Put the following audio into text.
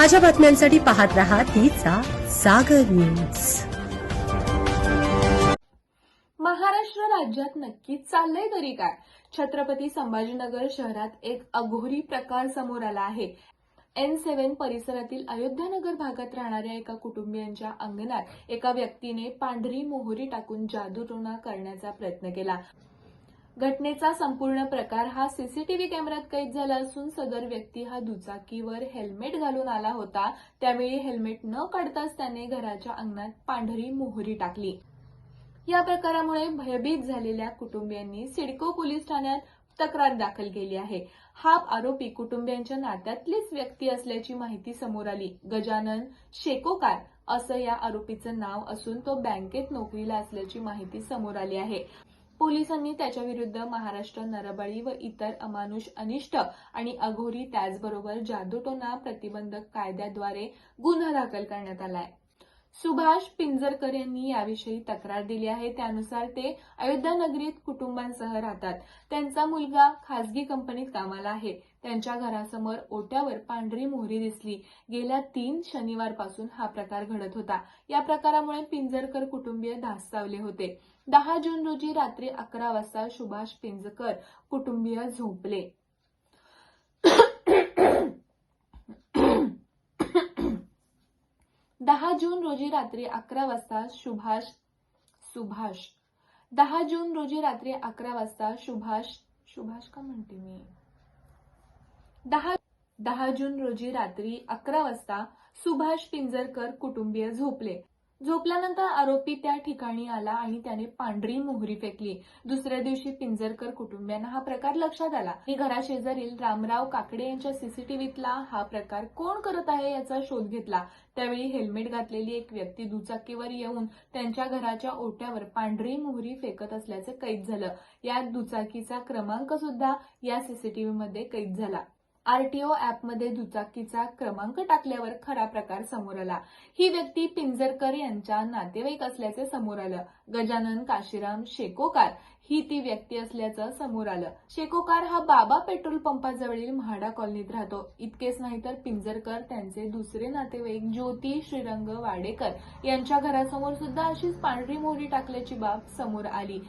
ताज्या बातम्यांसाठी पाहत रहा तिचा सागर न्यूज. महाराष्ट्र राज्यात नक्कीच चाललंय तरी काय? छत्रपती संभाजीनगर शहरात एक अघोरी प्रकार समोर आला आहे. एन सेव्हन परिसरातील अयोध्यानगर भागात राहणाऱ्या एका कुटुंबियांच्या अंगणात एका व्यक्तीने पांढरी मोहरी टाकून जादूटोणा करण्याचा प्रयत्न केला. घटनेचा संपूर्ण प्रकार हा सीसीटीव्ही कॅमेऱ्यात कैद झाला असून सदर व्यक्ती हा दुचाकीवर हेल्मेट घालून आला होता. त्यावेळी हेल्मेट न काढताच त्याने घराच्या अंगणात पांढरी मोहरी टाकली. या प्रकारामुळे भयभीत झालेल्या कुटुंबियांनी सिडको पोलीस ठाण्यात तक्रार दाखल केली आहे. हा आरोपी कुटुंबियांच्या नात्यातलीच व्यक्ती असल्याची माहिती समोर आली. गजानन शेकोकार असं या आरोपीचं नाव असून तो बँकेत नोकरीला असल्याची माहिती समोर आली आहे. पोलिसांनी त्याच्या विरुद्ध महाराष्ट्र नरबळी व इतर अमानुष अनिष्ट आणि अघोरी त्याचबरोबर जादूटोना प्रतिबंधक कायद्याद्वारे गुन्हा दाखल करण्यात आलाय. सुभाष पिंजरकर यांनी याविषयी तक्रार दिली आहे. त्यानुसार ते अयोध्या नगरीत कुटुंबांसह राहतात. त्यांचा मुलगा खासगी कंपनीत कामाला आहे. त्यांच्या घरासमोर ओट्यावर पांढरी मोहरी दिसली. गेल्या तीन शनिवारपासून हा प्रकार घडत होता. या प्रकारामुळे पिंजरकर कुटुंबीय धास्तावले होते. दहा जून रोजी रात्री अकरा वाजता सुभाष पिंजकर कुटुंबीय झोपले. दहा जून रोजी रात्री अकरा वाजता सुभाष सुभाष. दहा जून रोजी रात्री अकरा वाजता सुभाष सुभाष का म्हणते मी? दहा दहा जून रोजी रात्री अकरा वाजता सुभाष पिंजरकर कुटुंबीय झोपले. झोपल्यानंतर आरोपी त्या ठिकाणी आला आणि त्याने पांढरी मोहरी फेकली. दुसऱ्या दिवशी पिंजरकर कुटुंबियांना हा प्रकार लक्षात आला. ही घराशेजारील रामराव काकडे यांच्या सीसीटीव्हीतला हा प्रकार कोण करत आहे याचा शोध घेतला. त्यावेळी हेल्मेट घातलेली एक व्यक्ती दुचाकीवर येऊन त्यांच्या घराच्या ओट्यावर पांढरी मोहरी फेकत असल्याचं कैद झालं. या दुचाकीचा क्रमांक सुद्धा या सीसीटीव्हीमध्ये कैद झाला. आरटीओ ॲपमध्ये दुचाकीचा क्रमांक टाकल्यावर खरा प्रकार समोर आला. ही व्यक्ती पिंजरकर यांच्या नातेवाईक असल्याचे समोर आलं. गजानन काशीराम शेकोकार ही ती व्यक्ती असल्याचं समोर आलं. शेकोकार हा बाबा पेट्रोल पंपाजवळील म्हाडा कॉलनीत राहतो. इतकेच नाही तर पिंजरकर त्यांचे दुसरे नातेवाईक ज्योती श्रीरंग वाडेकर यांच्या घरासमोर सुद्धा अशीच पांढरी मोहरी टाकल्याची बाब समोर आली.